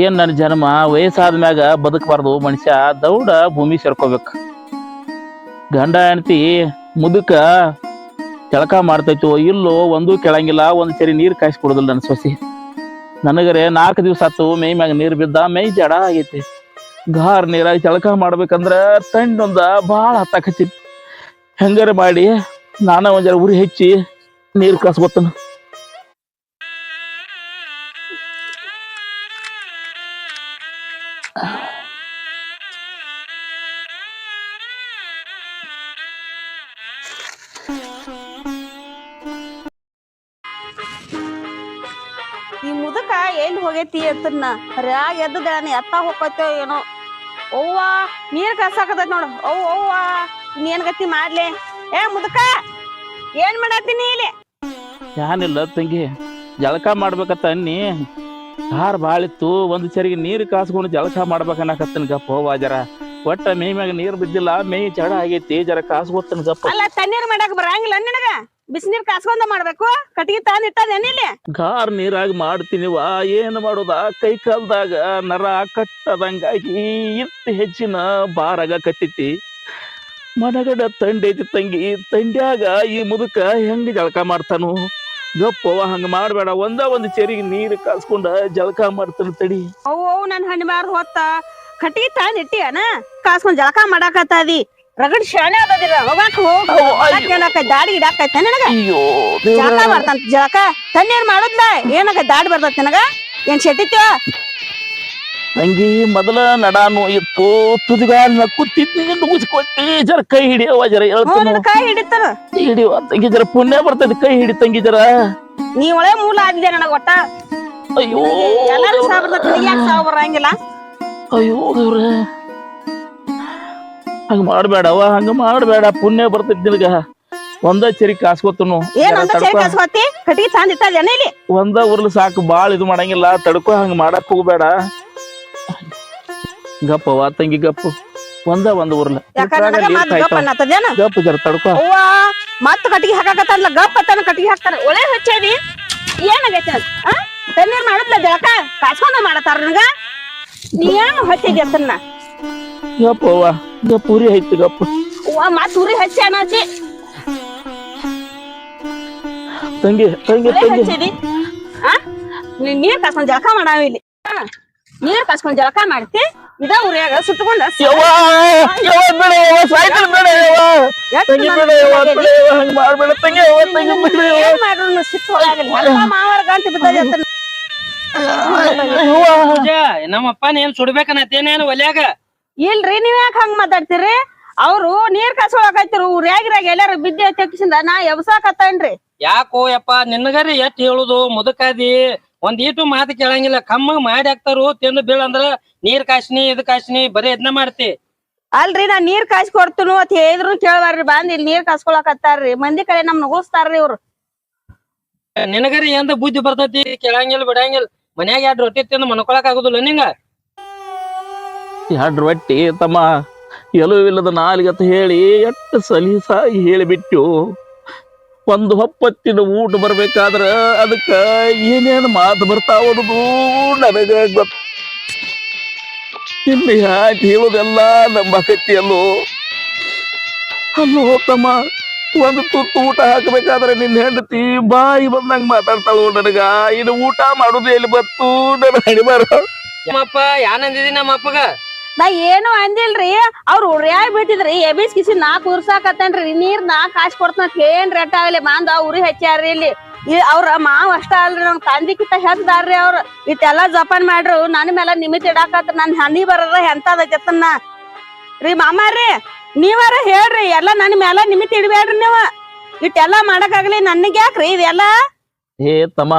ಏನ್ ನನ್ನ ಜನ್ಮ? ವಯಸ್ಸಾದ ಮ್ಯಾಗ ಬದುಕಬಾರ್ದು, ಮನುಷ್ಯ ದೌಡ ಭೂಮಿ ಸೇರ್ಕೋಬೇಕು. ಗಂಡ, ಹೆಂಡತಿ, ಮುದುಕ ಕೆಳಕ ಮಾಡ್ತೈತೋ, ಇಲ್ಲೋ, ಒಂದು ಕೆಳಂಗಿಲ್ಲ, ಒಂದು ಸರಿ ನೀರು ಕಾಯಿಸಿ ಕೊಡುದಿಲ್ಲ ನನ್ನ ಸೊಸಿ. ನನಗರೆ ನಾಲ್ಕು ದಿವಸ ಆತು ಮೈ ಮ್ಯಾಗ ನೀರು ಬಿದ್ದ, ಮೈ ಜಡ ಆಗೈತಿ. ಗಾರ್ ನೀರಾಗಿ ಜಳಕ ಮಾಡ್ಬೇಕಂದ್ರ ತಂಡೊಂದ ಭಾಳ ಹತ್ತಾಕತಿ. ಹೆಂಗಾರ ಮಾಡಿ, ನಾನ ಒಂದ್ ಜರ ಉರಿ ಹೆಚ್ಚಿ ನೀರು ಕಾಸ್ಕೊತನ ಹೋಗೈತಿ ಅಂತನ್ನ ಹರ್ಯಾಗ ಎದ್ದದಾನ ಎತ್ತ ಹೋಗತ್ತೋ ಏನೋ. ಅವ್ವ ನೀರ್ ಕಾಸಾಕತೈತಿ ನೋಡು. ಅವ್ವ ಅವ್ವ ಇನ್ನೇನ್ ಗತಿ ಮಾಡ್ಲೆ? ಏ ಮುದಕ ಏನ್ ಮಾಡತ್ತೀನಿ ಇಲ್ಲಿ? ಏನಿಲ್ಲ ತಂಗಿ ಜಳಕ ಮಾಡ್ಬೇಕತ್ತ ಅನ್ನಿ. ಹಾರ್ ಬಾಳಿತ್ತು ಒಂದ್ ಸರಿಗೆ ನೀರ್ ಕಾಸ್ಕೊಂಡು ಜಳಕ ಮಾಡ್ಬೇಕನ್ನಕತ್ತನ ಗಪ್ಪ ಹೋವ ಜರ. ಒಟ್ಟ ಮೈ ಮ್ಯಾಗ ನೀರ್ ಬಿದ್ದಿಲ್ಲ ಮೇ ಜಡ ಆಗೈತಿ ಜರ ಕಾಸ್ಕೊತ್ತನ ಗಪ್ಪ. ಅಲ್ಲ ತಣ್ಣೀರ್ ಮಾಡಕ್ ಬರಂಗಿಲ್ಲ ನಿನಗ? ಬಿಸಿನೀರ್ ಕಾಸ್ಕೊಂಡ ಮಾಡ್ಬೇಕು? ಕಟ್ಟಿಗೆ ತಂದ್ ಇಟ್ಟದೇನ್ ಗಾರ್ ಗಾರ್ ಮಾಡ್ತೀನಿ ವಾ ಏನ್ ಮಾಡೋದ? ಕೈ ಕಾಲ್ದಾಗ ನರ ಕಟ್ಟದಂಗಾಗಿ ಇತ್ತು ಹೆಚ್ಚಿನ ಬಾರಾಗ ಕಟ್ಟಿತಿ. ಮನಗಡ ತಂಡೈತಿ ತಂಗಿ ತಂಡ್ಯಾಗ ಈ ಮುದುಕ ಹೆಂಗ್ ಜಳಕ ಮಾಡ್ತಾನು? ಗಪ್ಪವ ಹಂಗ ಮಾಡ್ಬೇಡ ಒಂದ ಒಂದ್ ಚೇರಿಗೆ ನೀರ್ ಕಾಸ್ಕೊಂಡ ಜಳಕ ಮಾಡ್ತಾನ ತಡಿ. ಅವು ನನ್ ನನ್ ಹಣ್ಣಿಬಾರ್ದು ಹೊತ್ತ ಕಟ್ಟಿಗೆ ತಂದ್ ಇಟ್ಟಿಯನ? ಕಾಸ್ಕೊಂಡ್ ಜಳಕ ಮಾಡಾಕತ್ತಾದಿ. ರಗಡ್ ಶಾಣೆ ಆದದಿರ ಹೋಗಾಕ ಹೋಗ್ ಏನಕ ದಾಡಿ ಇಡಾಕೈತೆ ನನಗ? ಅಯ್ಯೋ ಜಳಕ ಮಾಡ್ತಾನ ಜಳಕ? ತಣ್ಣೀರ್ ಮಾಡುದ್ಲ? ಏನಾಗ ದಾಡಿ ಬರ್ತೈತಿ ನನಗ? ಏನ್ ಶೆಟ್ಟಿತ್ಯೋ? ತಂಗಿ ಮೊದಲ ನಡಾನು ಇತ್ತು. ತುದಿಗಾಲ ಕೂತಿದ್ನಿ ನುಗ್ಗಿಸ್ಕೊಟ್ಟಿ ಜರ ಕೈ ಹಿಡಿಯವ ಜರ ಕೈ ಹಿಡಿತಾನ ಹಿಡಿಯುವ ತಂಗಿ ಜರ ಪುಣ್ಯ ಬರ್ತದೆ ಕೈ ಹಿಡಿ ತಂಗಿ ಜರ. ನೀ ಒಳ್ಳೆ ಮೂಲ ಆಗಿದೆ ನನಗ ಒಟ್ಟ? ಅಯ್ಯೋ ಎಲ್ಲರೂ ಸಾವ್ ಬರ್ತೈತಿ ನಿನಗ್ ಯಾಕೆ ಸಾವ್ ಬರಂಗಿಲ್ಲ. ಅಯ್ಯೋ ದೇವ್ರ. ಹಂಗ ಮಾಡ್ಬೇಡವ ಹಂಗ ಮಾಡ್ಬೇಡ. ಪುಣ್ಯ ಬರ್ತೈತಿ ನಿನಗ. ಒಂದ ಚರಿ ಕಾಸ್ಕೊತನು. ಏನ್ ಕಸ್ಕೊತಿ? ಕಟ್ಟಿಗೆ ತಂದ್ ಇಟ್ಟದೇನ ಇಲ್ಲಿ? ಒಂದ ಉರ್ಲು ಸಾಕು ಬಾಳ ಇದು ಮಾಡಂಗಿಲ್ಲ. ತಡ್ಕೋ ಹಂಗ ಮಾಡಕ್ ಹೋಗ್ಬೇಡ. ಗಪ್ಪವ ತಂಗಿ ಗಪ್ಪು. ಒಂದ ಒಂದ್ ಉರ್ಲ. ಗಪ್ಪ ಗಪ್ಪು ಜರ ತಡ್ಕೋ. ಮತ್ತ ಕಟ್ಟಿಗೆ ಹಾಕಾಕತ್ತಲ್ಲ ಗಪ್ಪ ತನ ಕಟ್ಟಿಗೆ ಹಾಕ್ತಾರ. ಒಳ್ಳೆ ಹಚ್ಚೇದಿ. ಏನಾಗೈತೆ ತಣ್ಣೀರ್ ಮಾಡುದ್ಲ ಜಳಕ ಕಾಸ್ಕೊಂಡ ಮಾಡತಾರ ನನಗ? ನೀ ಏನು ಹಚ್ಚಿದಿ ಅಂತನ್ನ? ಗಪ್ಪವ ಗಪ್ಪ ಉರಿ ಐತಿ ಗಪ್ಪ ಅವ್ವ ಮತ್ ಉರಿ ಹಚ್ಚಿ ಅನ್ನತಿ ತಂಗಿ ತಂಗಿ ತಂಗಿ ಹಚ್ಚಿದಿ ಆ ನೀ ನೀರ್ ಕಾಸ್ಕೊಂಡ್ ಜಳಕ ಮಾಡಾವ ಇಲ್ಲಿ ಆ, ನೀರ್ ಕಾಸ್ಕೊಂಡ್ ಜಳಕ ಮಾಡ್ತಿ ಇದ ಉರಿಯಾಗ ಯವ್ವ ಯವ್ವ ಬಿಡ ಯವ್ವ ಸೈಕಲ್ ಬಿಡ ಯವ್ವ ತಂಗಿ ಬಿಡ ಯವ್ವ ಬಿಡ ಯವ್ವ ಹಂಗ ಮಾಡ್ಬೇಡ ತಂಗಿ ಯವ್ವ ತಂಗಿ ಬಿಡ ಯವ್ವ ಏನ್ ಸಿಟ್ಟು ಮಾವರ ಗಂಟು ಬಿದ್ದದೆ ನಮ್ಮಪ್ಪ ಏನ್ ಸುಡ್ಬೇಕನ್ನತ್ತೇನೇನು ಒಲ್ಯಾಗ ಇಲ್ರಿ ನೀವ್ ಯಾಕೆ ಹಂಗ್ ಮಾತಾಡ್ತೀರಿ? ಅವ್ರು ನೀರ್ ಕಾಸೋಳಕೈತಿರು ರ್ಯಾಗಿರಾಗ ಎಲ್ಲಾರು ಬಿದ್ದೆ ತೆಗಿಸಿಂದ ನಾ ಎಬ್ಸಾಕತ್ತೇನ್ರಿ ಯಾಕೋ ಯಪ್ಪ ನಿನ್ಗರಿ ಎಷ್ಟ್ ಹೇಳುದು ಮುದಕಾದಿ? ಒಂದ್ ಈಟು ಮಾತು ಕೇಳಂಗಿಲ್ಲ ಕಮ್ಮ ಮಾಡಿ ಹಾಕ್ತಾರು ತಿಂದು ಬೀಳಂದ್ರ ನೀರ್ ಕಾಸ್ನಿ ಇದ್ ಕಾಸ್ನಿ ಬರೀ ಇದನ್ನ ಮಾಡ್ತಿ. ಅಲ್ರಿ ನಾ ನೀರ್ ಕಾಯ್ಸ್ ಕೊಡ್ತನು ಅಂತ ಹೇಳಿದ್ರು ಕೇಳಬಾರ್ರಿ ಬಂದ್ ಇಲ್ಲಿ ನೀರ್ ಕಾಸ್ಕೊಳಕತ್ತಾರ್ರಿ ಮಂದಿ ಕಡೆ ನಮ್ ನುಗುಸ್ತಾರ್ರಿ ಇವ್ರು. ನಿನಗರಿ ಎಂದ ಬುದ್ಧಿ ಬರ್ತೈತಿ ಕೇಳಂಗಿಲ್ಲ ಬಿಡಂಗಿಲ್ಲ ಮನ್ಯಾಗ ಎರಡು ರೊಟ್ಟಿ ತಿಂದು ಮನ್ಕೊಳಕ್ ಆಗುದಿಲ್ಲ ನಿಂಗ? ಎರಡು ರೊಟ್ಟಿ ತಮ್ಮ ಎಲುವಿಲ್ಲದ ನಾಲಿಗತ್ತ ಹೇಳಿ ಎಷ್ಟು ಸಲೀಸಾಗಿ ಹೇಳಿಬಿಟ್ಟು ಒಂದು ಹೊಪ್ಪತ್ತಿನ ಊಟ ಬರ್ಬೇಕಾದ್ರ ಅದಕ್ಕ ಏನೇನು ಮಾತು ಬರ್ತಾವ ನನಗೆ ಗೊತ್ತ ಇನ್ನು ಯಾಕೆ ಹೇಳೋದೆಲ್ಲ ನಂಬಕತ್ತಿ ಅಲ್ಲೋ ತಮ್ಮ ಒಂದು ತುತ್ತು ಊಟ ಹಾಕಬೇಕಾದ್ರೆ ನಿನ್ನ ಹೆಂಡತಿ ಬಾಯಿ ಬಂದಂಗೆ ಮಾತಾಡ್ತಾಳು ನನಗ ಇದು ಊಟ ಮಾಡೋದು ಎಲ್ಲಿ ಬತ್ತು ನನ್ನ ಹಣಿಬಾರ ನಮ್ಮಪ್ಪ ಯಾನಂದಿದ್ದೀನಿ ನಮ್ಮ ಅಪ್ಪಗ ನಾ ಏನು ಅಂದಿಲ್ರಿ. ಅವ್ರು ಉರಿಯಾಗಿ ಬಿಟ್ಟಿದ್ರಿ. ಎಬಿಸ್ ಕಿಸಿ ನಾ ಕೂರ್ಸಾಕತ್ತೇನ್ರಿ ನೀರ್ ನಾ ಕಾಶ್ ಕೊಡ್ತಾನ ಏನ್ ರೇಟ್ ಆಗಲಿ. ಮಾಂದ ಉರಿ ಹಚ್ಚಾರ್ರಿ ಇಲ್ಲಿ. ಅವ್ರ ಮಾವ್ ಅಷ್ಟ ಅಲ್ರಿ. ನಮ್ ತಂದಿಕಿತ ಹೆಸ್ದಾರ್ರಿ ಅವ್ರ. ಇಟ್ಟೆಲ್ಲಾ ಜಪಾನ್ ಮಾಡ್ರು. ನನ್ ಮೇಲೆ ನಿಮಿತ್ ಇಡಾಕತ್ರ. ನನ್ ಹನಿ ಬರ್ರ ಎಂತದ ಜತನ್ನ ರೀ ಮಾಮಾರಿ ನೀವಾರ ಹೇಳ್ರಿ. ಎಲ್ಲಾ ನನ್ ಮ್ಯಾಲ ನಿಮಿತ್ ಇಡ್ಬೇಡ್ರಿ ನೀವ. ಇಟ್ಟೆಲ್ಲಾ ಮಾಡಕ್ಕಾಗ್ಲಿ ನನಗ್ ಯಾಕ್ರಿ ಇದೆಲ್ಲ? ಏ ತಮ್ಮ,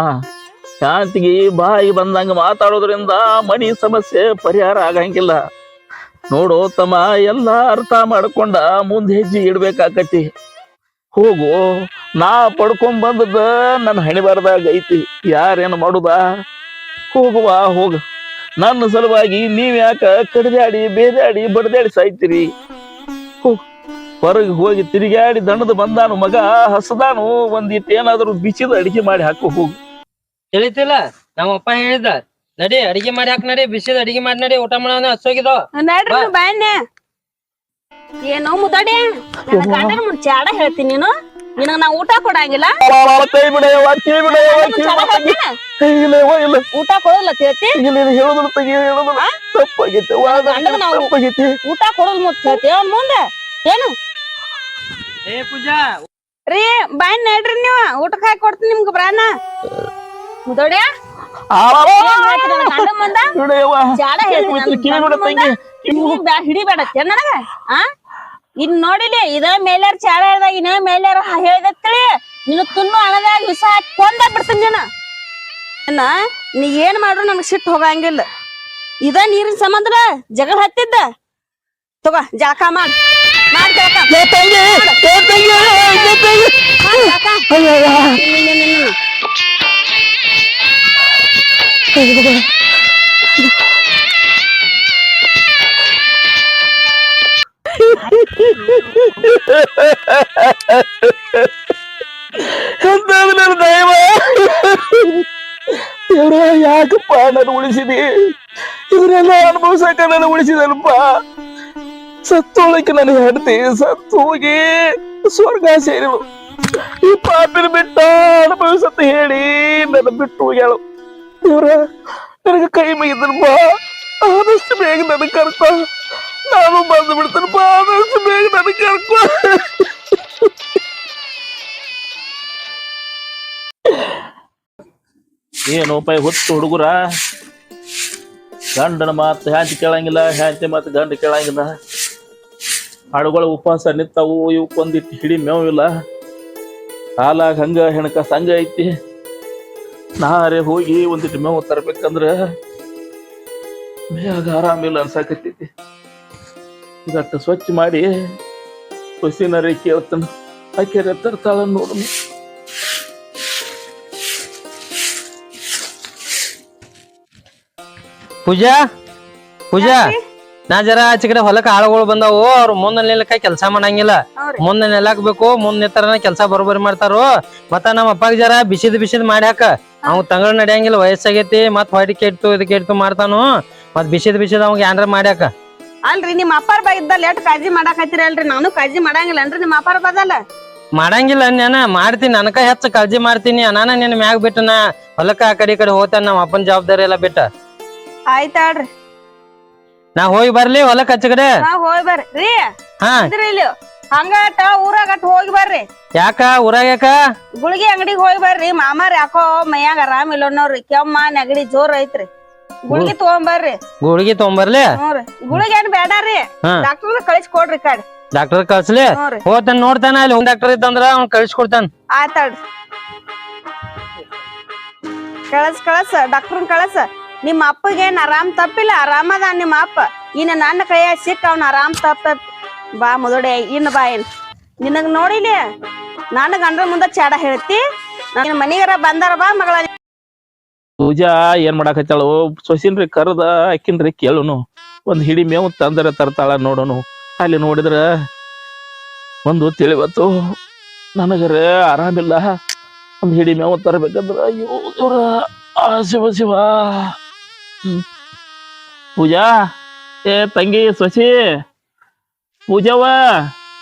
ಶಾಂತಿಗೆ ಬಾಯಿ ಬಂದಂಗ ಮಾತಾಡೋದ್ರಿಂದ ಮನಿ ಸಮಸ್ಯೆ ಪರಿಹಾರ ಆಗಂಗಿಲ್ಲ. ನೋಡು, ತಮ್ಮ ಎಲ್ಲ ಅರ್ಥ ಮಾಡ್ಕೊಂಡ ಮುಂದೆ ಹೆಜ್ಜೆ ಇಡ್ಬೇಕಾಕತಿ ಹೋಗು, ನಾ ಪಡ್ಕೊಂಡ್ ಬಂದದ ನನ್ನ ಹಣಿಬಾರ್ದಾಗ ಐತಿ. ಯಾರೇನು ಮಾಡುದ? ಹೋಗುವ, ಹೋಗ. ನನ್ನ ಸಲುವಾಗಿ ನೀವ್ ಯಾಕ ಕಡ್ದಾಡಿ, ಬೇದಾಡಿ, ಬಡದಾಡಿ ಸಾಯ್ತೀರಿ? ಹೊರಗೆ ಹೋಗಿ ತಿರುಗಾಡಿ ದಂಡದ ಬಂದಾನು ಮಗ, ಹಸದಾನು ಒಂದಿಟ್ಟು ಏನಾದ್ರು ಬಿಸಿದ ಅಡಿಗೆ ಮಾಡಿ ಹಾಕು ಹೋಗು. ತಿಳಿತಿಲ್ಲ, ನಮ್ಮಪ್ಪ ಹೇಳಿದ. ನಡಿ ಅಡಿಗೆ ಮಾಡಿ ಹಾಕ್ ನಡಿ ಬಿಸಿದ ಅಡಿಗೆ ಮಾಡಿ ನಡಿ ಊಟ ಮಾಡೋಣ ಹಸೋಗಿದೋ ನಡ್ರಿ ನೀವು ಬಾಯನ್ನೆ ಏನೋ ಮುದಡಿ ನನ್ನ ಗಂಡನ ಮುಂದ್ ಚಾಡ ಹೇಳ್ತೀನಿ ನೀನು. ನಿನಗ ನಾ ಊಟ ಕೊಡಂಗಿಲ್ಲ. ಕೈ ಕೈ ಕೈ? ಇಲ್ಲ ಯವ್ವ, ಇಲ್ಲ. ಊಟ ಕೊಡಲ್ಲ ಹೇಳ್ತಿ ಇಲ್ಲ ಇದು ಹೇಳುದ್ರ ತೆಗಿ ಹೇಳುದ್ರ ತಪ್ಪಾಗೈತೆ ವಾ, ಗಂಡಗ್ ನಾವು- ತಪ್ಪಾಗೈತಿ ಊಟ ಕೊಡಲ್ ಮುತ್ ಹೇಳ್ತಿ. ಅವ್ನ್ ಮುಂದೆ. ಏನು? ಏ ಪೂಜಾ. ರೀ ಬಾಯ್ ನಡ್ರಿ ನೀವು. ಊಟಕ್ಕೆ ಹಾಕಿ ಕೊಡ್ತೀನಿ ನಿಮ್ಗೆ ಬ್ರಾನ ಮುದೋಡ್ಯ ಗಂಡ ಮುಂದ ಬಿಡಯವ್ವ ಚಾಡ ಹೇಳ್ತೀನಿ ಕಿವಿ ಬಿಡ ತಂಗಿ ನೀ ಬ್ಯಾ- ಹಿಡಿಬೇಡತ್ತೆ ನನಗ ಆ ಇನ್ ನೋಡಿಲಿ ಇದ ಏನ ಮಾಡ್ರು ಸಿಟ್ಟು ಹೋಗಂಗಿಲ್ಲ ಇದ ನೀರಿನ ಸಂಬಂಧ ಜಗಳ ಹತ್ತಿದ್ದ ತಗೋ ಜಳಕ ಮಾಡ್ ನನ್ನ ದೈವ ದೇವ್ರ ಯಾಕಪ್ಪ ನಾನು ಉಳಿಸಿದಿ ಇದನ್ನೆಲ್ಲ ಅನುಭವಿಸಕ ನಾನು ಉಳಿಸಿದಲ್ಪ ಸತ್ತೋಳಕ್ಕೆ ನನಗೆ ಹೆಂಡತಿ ಸತ್ತು ಹೋಗಿ ಸ್ವರ್ಗ ಸೇರಿಳು ಈ ಪಾಪಿನ ಬಿಟ್ಟ ಅನುಭವಿಸತ್ತ ಹೇಳಿ ನನ್ನ ಬಿಟ್ಟು ಹೋಗ್ಯಾಳು ನನಗೆ ಕೈ ಮುಗಿದನಪ್ಪ ಆದಷ್ಟು ಬೇಗ ನನಗೆ ಕರ್ಕೊ. ನಾನು ಬಂದು ಬಿಡ್ತೇನಪ್ಪ ಆದಷ್ಟು ಬೇಗ ನನಗೆ ಕರ್ಕೊ. ಏನು ಉಪಾಯ ಹೊತ್ತು ಹುಡುಗರ? ಗಂಡನ ಮಾತು ಹ್ಯಾಂಚಿ ಕೇಳಂಗಿಲ್ಲ, ಹ್ಯಾಂಚಿ ಮಾತು ಗಂಡ ಕೇಳಂಗಿಲ್ಲ. ಹಾಡುಗಳ ಉಪವಾಸ ನಿಂತಾವು ಇವಕ್ಕೊಂದಿಟ್ಟು ಹಿಡಿ ಮೇವಿಲ್ಲ ಕಾಲಾಗ ಹಂಗ, ಹೆಣಕ ಸಂಗ ಐತಿ. ನಾರೇ ಹೋಗಿ ಒಂದಿಟ್ಟು ಮೇವು ತರಬೇಕಂದ್ರ ಮೇಗ ಆರಾಮಿಲ್ಲ ಅನ್ಸಾಕತ್ತೈತಿ. ಇದಟ್ಟು ಸ್ವಚ್ಛ ಮಾಡಿ ಸೊಸಿನರೇ ಕೇಳ್ತಾನ. ಆಕೆರೆ ತರ್ತಾಳ ನೋಡು. ಪೂಜಾ ಪೂಜಾ. ನಾ ಜರ ಆಚೆ ಕಡೆ ಹೊಲಕ್ಕ ಆಳುಗಳು ಬಂದಾವು ಅವ್ರು ಮುಂದ ನಿಲ್ಲಕ ಕೆಲಸ ಮಾಡಂಗಿಲ್ಲ. ಮುಂದೆ ನೆಲಕ್ ಬೇಕು ಮುಂದ್ ನಿಂತಾರ ಕೆಲಸ ಬರೋಬರಿ ಮಾಡ್ತಾರು. ಮತ್ತ ನಮ್ಮ ಅಪ್ಪಾಗ ಜರ ಬಿಸಿದ್ ಬಿಸಿದ್ ಮಾಡಿ ಹಾಕ ಅವ್ ತಂಗಳ ನಡೆಯಂಗಿಲ್ಲ ವಯಸ್ಸಾಗೈತಿ ಮತ್ ಹೊಡಿ ಕೆಟ್ಟು ಇದು ಕೆಟ್ಟು ಮಾಡ್ತಾನು. ಮತ್ ಬಿಸಿದ್ ಬಿಸಿದ್ ಅವಂಗ ಏನ್ರ ಮಾಡ್ಯಾಕ. ಅಲ್ರಿ ನಿಮ್ಮ ಅಪ್ಪಾರ ಬಾ ಕಾಜಿ ಮಾಡಾಕತ್ತಿರಲ್ರಿ ಕಾಳಜಿ ಅಲ್ರಿ? ನಾನು ಕಾಳಜಿ ಮಾಡಂಗಿಲ್ಲನ್ರಿ ನಿಮ್ಮ ಅಪ್ಪಾರ ಬದಲ. ಮಾಡಂಗಿಲ್ಲ ನಾನ ಮಾಡ್ತೀನಿ. ನನಕ ಹೆಚ್ಚ ಕಾಳಜಿ ಮಾಡ್ತೀನಿ. ಅನಾನ ನಿನ್ ಮ್ಯಾಗ ಬಿಟ್ಟನ ಹೊಲಕ್ಕ ಆ ಕಡೆ ಈ ಕಡೆ ಹೋಗ್ತಾನ ನಮ್ಮ ಅಪ್ಪನ ಜವಾಬ್ದಾರಿ ಎಲ್ಲ ಬಿಟ್ಟ. ಆಯ್ತಾಳ್ರಿ ನಾ ಹೋಗಿ ಬರ್ಲಿ ಹೊಲಕ್ ಹಚ್ಚ ಕಡೆ ಹಾ ಹೋಗಿ ಬರ್ರಿ. ಹಾ. ಅಂದ್ರಿ ಇಲ್ಲಿ. ಹಂಗಾಟ ಊರಾಗಟ್ ಹೋಗಿ ಬರ್ರಿ. ಯಾಕ ಊರಾಗ ಯಾಕ? ಗುಳಿಗೆ ಅಂಗಡಿಗೆ ಹೋಗಿ ಬರ್ರಿ. ಮಾಮಾರ್ ಯಾಕೋ ಮೈಯಾಗ ಆರಾಮ್ ಇಲ್ಲ ನೋಡ್ರಿ ಕೆಮ್ಮ ನೆಗಡಿ ಜೋರ್ ಐತ್ರಿ. ಗುಳಿಗೆ ತಗೊಂಬರ್ರಿ ಗುಳಿಗೆ ತೊಗೊಂಬರ್ಲಿ ಹ್ಞೂ ರೀ. ಗುಳಿಗೆ ಏನ್ ಬೇಡಾರಿ ಹಾ. ಡಾಕ್ಟರ್ ಕಳಿಸಿ ಕೊಡ್ರಿ ಕಡೆ. ಡಾಕ್ಟರ್ ಕಳ್ಸ್ಲಿ? ಹೋಗ್ತಾನ ನೋಡ್ತಾನ ಅಲ್ಲಿ. ಡಾಕ್ಟರ್ ಇತ್ತಂದ್ರ ಅವ್ನ್ ಕಳ್ಸಿಕೊಡ್ತಾನ. ಆಯ್ತಾಳ್ರಿ ಕಳಸ್ ಕಳಸ. ಡಾಕ್ಟರ್ ಕಳಸ. ನಿಮ್ಮ ಅಪ್ಪಗೇನ್ ಆರಾಮ್ ತಪ್ಪಿಲ್ಲ? ಆರಾಮದ ನಿಮ್ಮ ಅಪ್ಪ. ಇನ್ನು ನನ್ನ ಕೈಯಾಗ ಸಿಕ್ಕ ಅವ್ನ ಆರಾಮ್ ತಪ್ಪ. ಬಾ ಮುದೋಡೆ, ಇನ್ನು ಬಾ ಏನ್ ನಿನಗ್ ನೋಡಿಲಿ? ನಾನು ಗಂಡ್ರ ಮುಂದೆ ಚಾಡ ಹೇಳ್ತಿ. ನಿನ್ನ ಮನಿಗರ ಬಂದಾರ ಬಾ ಮಗಳ. ಪೂಜಾ, ಏನ್ ಮಾಡಾಕತ್ತಾಳು? ಸೊಸಿನ್ರಿ ಕರ್ದ ಅಕ್ಕಿನ್ರಿ ಕೇಳುನು. ಒಂದ್ ಹಿಡಿ ಮೇವು ತಂದರ ತರ್ತಾಳ ನೋಡೋನು. ಅಲ್ಲಿ ನೋಡಿದ್ರ ಒಂದು ತಿಳಿವತ್ತು. ನನಗರ ಆರಾಮಿಲ್ಲ. ಒಂದ್ ಹಿಡಿ ಮೇವು ತರಬೇಕಂದ್ರ ಅಯ್ಯೋ ಶಿವ ಶಿವ. ಪೂಜಾ ಏ ತಂಗಿ ಸೊಸಿ ಪೂಜವ್ವ.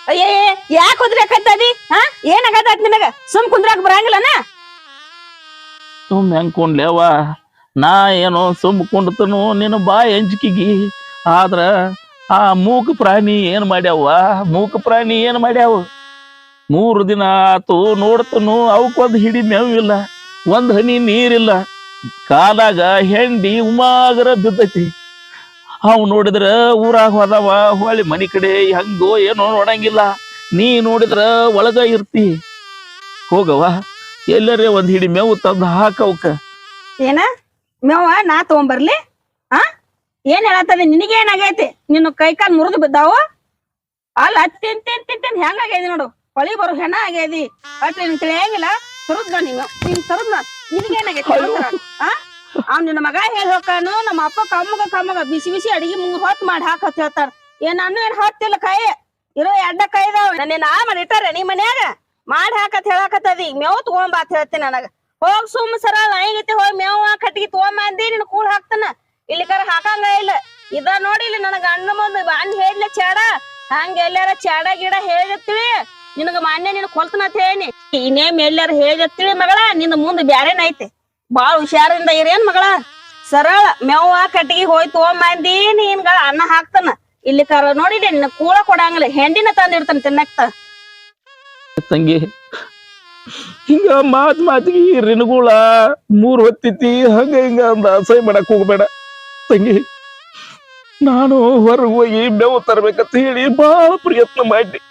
ಅಯ್ಯೇ ಯಾಕೆ ಕುದ್ರಾಕತ್ತದಿ ಹಾ? ಏನಾಗತ್ತ ನಿನಗ? ಸುಮ್ ಕುಂದ್ರಾಕ್ ಬರಂಗಿಲ್ಲನ? ಸುಮ್ ಹೆಂಗ್ ಕುಂಡ್ಲೇವ ನಾ ಏನೋ ಸುಮ್ ಕುಂಡ್ತನು ನಿನ್ನ ಬಾ ಎಂಜಿಕಿಗಿ ಆದ್ರ ಆ ಮೂಕ ಪ್ರಾಣಿ ಏನ್ ಮಾಡ್ಯಾವ ಮೂಕ ಪ್ರಾಣಿ ಏನ್ ಮಾಡ್ಯಾವ? ಮೂರು ದಿನ ಆತು ನೋಡ್ತನು ಅವಕ್ಕೊಂದು ಹಿಡಿ ಮೇವಿಲ್ಲ ಒಂದ್ ಹನಿ ನೀರಿಲ್ಲ. ಕಾಲಾಗ ಹೆಂಡಿ ಉಮಾಗರ ಬಿದ್ದೈತಿ. ಅವ್ ನೋಡಿದ್ರ ಊರಾಗ ಹೋದವ ಹೊಳಿ ಮನಿ ಕಡೆ ಹಂಗೋ ಏನೋ ನೋಡಂಗಿಲ್ಲ. ನೀ ನೋಡಿದ್ರ ಒಳಗ ಇರ್ತಿ. ಹೋಗವ ಎಲ್ಲರೇ ಒಂದ್ ಹಿಡಿ ಮೇವು ತಂದು ಹಾಕವ್ಕ. ಏನ? ಮೇವ ನಾ ತಗೊಂಬರ್ಲಿ? ಆ? ಏನ್ ಹೇಳತ್ತದ? ನಿನಗೇನಾಗೈತಿ ನಿನ್ನ ಕೈ ಕಾಲ್ ಮುರಿದು ಬಿದ್ದಾವ? ಅಲ್ಲ, ತಿನ್ ಹೆಂಗಾಗೈದಿ ನೋಡು? ಹೊಳಿ ಬರೋ ಹೆಣ ಆಗೈದಿ ಅಟ್ ನಿನ್ ತಿಳಿಯಂಗಿಲ್ಲ ಸುರದ್ ನೀನು. ನಿನ್ ನಿನಗೇನಾಗೈತಿ ಆ ಅವ್ನ್ ನಿನ್ನ ಮಗ ಹೇಳಿ ಹೋಗಾನು ನಮ್ಮ ಅಪ್ಪ ಕಮ್ಮಗ ಕಮ್ಮಗ ಬಿಸಿ ಬಿಸಿ ಅಡಿಗೆ ಮೂರ್ ಹೊತ್ತು ಮಾಡಿ ಹಾಕತ್ ಹೇಳ್ತಾರ ಏನ್ ನಾನು ಏನ್ ಹತ್ತಿಲ್ಲ ಕೈ? ಇರೋ ಎಡ್ಡ ಕೈ ಇದಾವ. ನನ್ನ ಆ ಮಾಡಿಟ್ಟಾರ ನೀ ಮನ್ಯಾಗ? ಮಾಡಿ ಹಾಕತ್ ಹೇಳಾಕತ್ತದ ಈಗ ಮೇವ್ ತಗೊಂಬಾ ಅಂತ ಹೇಳ್ತೀನಿ ನನಗ. ಹೋಗ್ ಸುಮ್ ಸರ ನಾಯಿಗತಿ ಹೋಗಿ ಮೇವ ಕಟ್ಟಿಗೆ ತಗೊಂಬಂದಿ ನಿನ್ ಕೂಳ್ ಹಾಕ್ತಾನ. ಇಲ್ಲಿ ಕರ ಹಾಕಂಗ ಇಲ್ಲ. ಇದ ನೋಡಿ ಇಲ್ಲಿ ನನಗ ಅಣ್ಣ ಮುಂದೆ ಅಣ್ಣ ಹೇಳ್ಲೆ ಚಾಡ. ಹಂಗ ಎಲ್ಲಾರ ಚಾಡ ಗಿಡ ಹೇಳಿರ್ತೀವಿ. ನಿನಗ ಮಾನ್ಯ ನಿನ್ ಅಂತ ಹೇಳಿ ಇನ್ನೇಮ್ ಎಲ್ಲಾರ ಹೇಳಿರ್ತೀವಿ ಮಗಳ, ನಿನ್ನ ಮುಂದೆ ಬ್ಯಾರೇನ ಐತೆ. ಬಾಳ ಹುಷಾರಿಂದ ಇರೇನ್ ಮಗಳ? ಸರಳ ಮೆವ್ವ ಕಟ್ಟಿಗೆ ಹೋಯ್ ತಗೊಂಬಂದಿ ನಿನ್ಗಳ ಅನ್ನ ಹಾಕ್ತಾನ. ಇಲ್ಲಿ ಕರ ನೋಡಿ ನಿನ್ನ ಕೂಳ ಕೊಡಂಗಿಲ್ಲ. ಹೆಂಡಿನ ತಂದಿರ್ತಾನ ತಿನ್ನಕ್ತ. ತಂಗಿ, ಹಿಂಗ ಮಾತ್ ಮಾತಿಗೆ ರಿನುಗುಳ ಮೂರ್ ಹೊತ್ತಿತಿ, ಹಂಗ ಹಿಂಗ ಅಂದ ಅಸಹ್ಯ ಮಾಡಕ್ ಹೋಗ್ಬೇಡ. ತಂಗಿ, ನಾನು ಹೊರಗೆ ಹೋಗಿ ಮೇವು ತರ್ಬೇಕಂತ ಹೇಳಿ ಬಹಳ ಪ್ರಯತ್ನ ಮಾಡಿ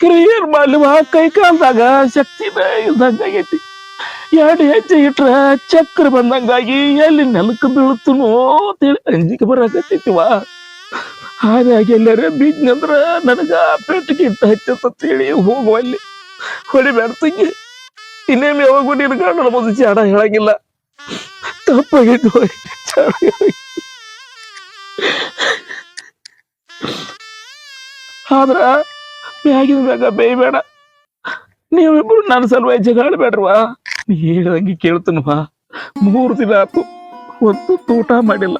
ಕರೆ ಏನ್ ಮಾಡ್ಲಿವ ಕೈ ಕಾಲ್ದಾಗ ಶಕ್ತಿನ ಇಲ್ದಂಗಾಗೈತಿ ಎರಡು ಹೆಜ್ಜೆ ಇಟ್ರ ಚಕ್ರ ಬಂದಂಗಾಗಿ ಎಲ್ಲಿ ನೆಲಕ್ಕೆ ಬೀಳುತ್ತನೋ ಅಂತೇಳಿ ಅಂಜಿಕೆ ಬರಾಕತ್ತೈತಿವ ಹಾಗಾಗಿ ಎಲ್ಲಾರ ಬೀಜ್ನಂದ್ರ ನನಗ ಪೆಟ್ಟಿಗಿಂತ ಇಟ್ಟ ಹಚ್ಚತ್ತಂತೇಳಿ ಹೋಗುವಲ್ಲಿ ಹೊಡಿ ತಂಗಿ ಇನ್ನೇನು ಯಾವಾಗೂ ನಿನ್ನ ಗಂಡನ ಮುಂದೆ ಜಾಡ ಹೇಳಂಗಿಲ್ಲ. ತಪ್ಪಾಗಿದ್ದು ಆದ್ರ ಮ್ಯಾಗಿನ ಮ್ಯಾಗ ಬೇಯ್ಬೇಡ. ನೀವಿಬ್ರು ನನ್ನ ಸಲುವಾಗಿ ಜಗಾಡಬೇಡ್ರವಾ ನೀ ಹೇಳ್ದಂಗೆ ಕೇಳ್ತನವಾ? ಮೂರು ದಿನ ಆತು, ಒಂದು ತೂಟ ಮಾಡಿಲ್ಲ.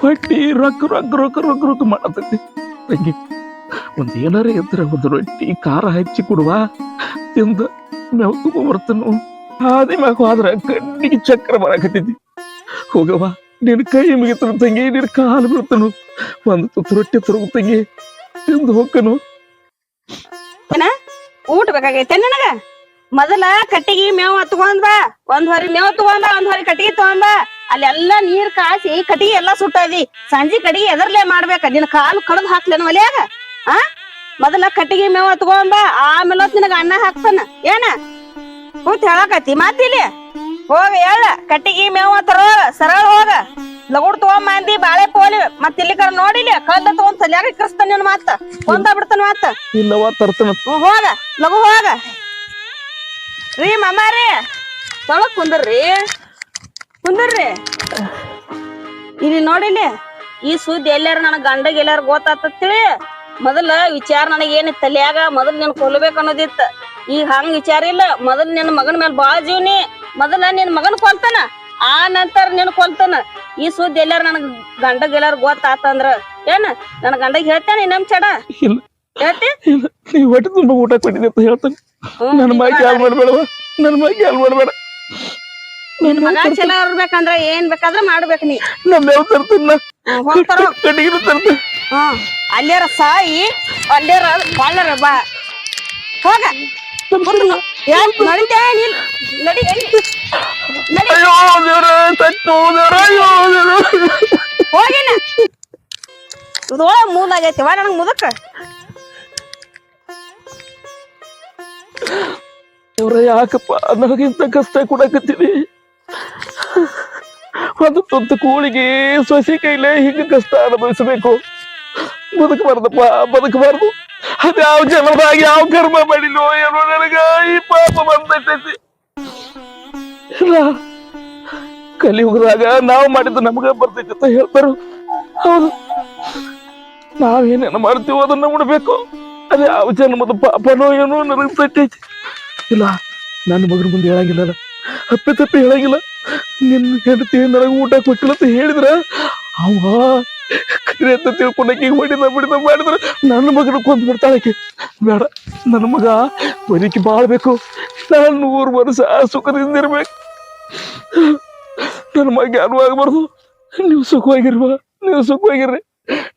ಹೊಟ್ಟಿ ರೊಕ್ಕ ರೊಕ್ಕ ರೊಕ್ಕ ರೊಕ್ಕ ರೊಕ್ಕ ಮಾಡತೈತಿ. ತಂಗಿ, ಒಂದು ಏನಾರ ಇದ್ರೆ ಒಂದು ರೊಟ್ಟಿ, ಖಾರ ಹಚ್ಚಿ ಕೊಡುವ? ತಿಂದು ಮೇವು ತಗೊಂಬರ್ತನು ಹಾದಿ ಮ್ಯಾಗ ಹೋದ್ರ ಕಣ್ಣಿಗೆ ಚಕ್ರ ಬರಾಕತ್ತೈತಿ. ಹೋಗವ ನಿನ್ ಕೈ ಮುಗಿತನು ತಂಗಿ, ನಿನ್ ಕಾಲು ಬಿಡ್ತನು ಒಂದು ತುತ್ತು ರೊಟ್ಟಿ ತರುವ ತಂಗಿ, ತಿಂದು ಹೋಗ್ಕನು ಊಟ ಬೇಕಾಗೈತೆ ನನಗ? ಮೊದಲ ಕಟ್ಟಿಗೆ ಮೇವ್ ತಗೊಂಡ್ ಬಾ. ಒಂದ್ ಹೊರಿ ಮೇವ್ ತಗೊಂಡ್ ಬಾ, ಒಂದ್ ಹೊರಿ ಕಟ್ಟಿಗೆ ತಗೊಂಡ್ ಬಾ. ಅಲ್ಲೆಲ್ಲಾ ನೀರ್ ಕಾಸಿ ಕಟ್ಟಿಗೆ ಎಲ್ಲಾ ಸುಟ್ಟದಿ. ಸಂಜೆ ಕಡಿಗೆ ಎದರ್ಲೆ ಮಾಡ್ಬೇಕ. ನಿನ್ ಕಾಲು ಕಳದ್ ಹಾಕ್ಲೇನ ಒಲಿಯಾಗ? ಆ? ಮೊದಲ ಕಟ್ಟಿಗೆ ಮೇವ್ ತಗೊಂಡ್ ಬಾ. ಆಮೇಲೆ ನಿನಗ ಅನ್ನ ಹಾಕ್ಸನ. ಏನ? ಕೂತ್ ಹೇಳಕತ್ತಿ ಮಾತಿಲಿ? ಹೋಗ ಹೇಳ ಕಟ್ಟಿಗೆ ಮೇವ ತರೋ ಸರಳ ಹೋಗ. ಲಗುಡ್ ತಗೊಂಬಂದಿ ಬಾಳೆ ಪೋಲಿ ಮತ್ ಇಲ್ಲಿ ನೋಡಿಲಿ ಕಳ್ದ ತಗೊಂಡ್ ತಲ್ಯಾಗ ಇಕ್ಕರ್ಸ್ತಾನ ನಿನ್ ಮಾತ. ಒಂದ ಬಿಡ್ತಾನ ಮಾತ. ಇಲ್ಲವ ತರ್ತನ. ಹೋಗ ಲಗು ಹೋಗ. ರೀ ಮಮ್ಮಾರಿ ತೊಳಗ್ ಕುಂದ್ರಿ. ಕುಂದ್ರಿ. ಇಲ್ಲಿ ನೋಡಿಲಿ ಈ ಸುದ್ದಿ ಎಲ್ಲಾರ ನನ್ನ ಗಂಡಗ ಎಲ್ಲಾರ ಗೊತ್ತಾತತ್ತಿ ಮೊದಲ ವಿಚಾರ ನನಗೆ ಏನ್ ತಲ್ಯಾಗ ಮೊದಲ್ ನೀನ್ ಕೊಲ್ಬೇಕು ಅನ್ನೋದಿತ್ತ. ಈಗ ಹಂಗ ವಿಚಾರ ಇಲ್ಲ ಮೊದಲ್ ನಿನ್ನ ಮಗನ ಮೇಲೆ ಬಾಳ ಜೀವನಿ. ಮೊದಲ ನಿನ್ ಮಗನ ಕೊಲ್ತಾನ ಆ ನಂತರ ನಿನ್ ಕೊಲ್ತಾನ. ಈ ಸುದ್ದಿ ಎಲ್ಲಾರ ನನಗ್ ಗಂಡಗ್ ಎಲ್ಲಾರ ಗೊತ್ತಾತಂದ್ರ ಏನ ನನ್ನ ಗಂಡಗ್ ಹೇಳ್ತೇನೆ ನಮ್ ಚಡ? ಇಲ್ಲ. ಹೇಳ್ತಿ? ನೀವು ಹೊಟ್ಟೆ ತುಂಬ ಊಟ ಕೊಟ್ಟಿದೆ ಅಂತ ಹೇಳ್ತಾನೆ. ನಿಜ ಮಾಗಿ ಹಾಳು ಮಾಡಬೇಡವ? ನನ್ನ ಮಾಗಿ ಹಾಳು ಮಾಡಬೇಡ? ನನ್ನ ಮಗ ಚಲೋ ಇರ್ಬೇಕಂದ್ರ ಏನ್ ಬೇಕಾದ್ರ ಮಾಡ್ಬೇಕ ನೀ. ನಮ್ಮ ಯಾವ ತರ್ತೀನಿ ಹೋಗ್ತಾರ ಕಟ್ಟಿಗೆ ತರ್ತೀನಿ. ಹ್ಮ್ ಅಲ್ಲೇರ ಸಾಯಿ ಅಲ್ಲೇರ ಬಳ್ಳರ ಬಾ. ಹೋಗ. ಹೋಗಿನ. ಇದೊಳ ಮೂಲಾಗೈತಿ ವಾ ನನಗ್ ಮುದಕ್ಕ ದೇವ್ರ ಯಾಕಪ್ಪ ನನಗಿಂತ ಕಷ್ಟ ಕೊಡಕತ್ತೀನಿ ಒಂದು ತುತ್ತು ಕೂಳಿಗೆ ಸೊಸಿ ಕೈಲೇ ಹಿಂಗ ಕಷ್ಟ ಅನುಭವಿಸಬೇಕು. ಬದುಕಬಾರ್ದಪ್ಪ ಬದುಕಬಾರ್ದು. ಅದ್ಯಾವ ಜನ್ಮದಾಗ ಯಾವ ಕರ್ಮ ಮಾಡಿಲ್ವೋ ಏನೋ ನನಗ ಈ ಪಾಪ ಬಂದೈತೈತಿ. ಇಲ್ಲ ಕಲಿಯುಗದಾಗ ನಾವು ಮಾಡಿದ ನಮಗ ಬರ್ತೈತಿ ಅಂತ ಹೇಳ್ತಾರು? ಹೌದು. ನಾವೇನೇನು ಮಾಡ್ತೀವೋ ಅದನ್ನ ಉಡ್ಬೇಕು ಅದೇ ಯಾವ ಜನ್ಮದ ಪಾಪನೋ ಏನೋ ನನಗೆ ತಟ್ಟೈತಿ ಇಲ್ಲ, ನನ್ನ ಮಗನ ಮುಂದೆ ಹೇಳಂಗಿಲ್ಲ ಅಪ್ಪೆ ತಪ್ಪಿ ಹೇಳಂಗಿಲ್ಲ. ನಿನ್ನ ಹೆಂಡತಿ ನನಗೆ ಊಟ ಕೊಟ್ಟಿಲ್ಲ ಅಂತ ಹೇಳಿದ್ರ ಅವ ಕರೆ ಅಂತ ತಿಳ್ಕೊಂಡಾಕಿ ಹೊಡಿದ ಬಿಡಿದ ಮಾಡಿದ್ರು ನನ್ನ ಮಗನ ಕೊಂದು ಬಿಡ್ತಾಳಕ್ಕೆ ಬೇಡ, ನನ್ನ ಮಗ ಬದುಕಿ ಬಾಳ್ಬೇಕು. ನಾನು ನೂರು ವರ್ಷ ಸುಖದಿಂದ ಇರ್ಬೇಕು. ನನ್ನ ಮಗ ಅನುವಾಗಬಾರ್ದು ನೀವು ಸುಖವಾಗಿರುವ, ನೀವು ಸುಖವಾಗಿರ್ರಿ.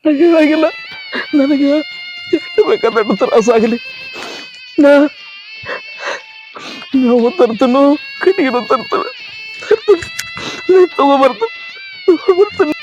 ನಾನು ಹೇಳಾಗಿಲ್ಲ ನನಗೆ ಎಷ್ಟು ಬೇಕಾದಷ್ಟು ತ್ರಾಸಾಗಲಿ ನಾ ನಾವು ತರ್ತನು, ಕಣ್ಣಿಗೆ ತರ್ತೇನೆ. ತಗೊಂಬರ್ತೀನಿ. ತಗೊಂಬರ್ತೀನಿ.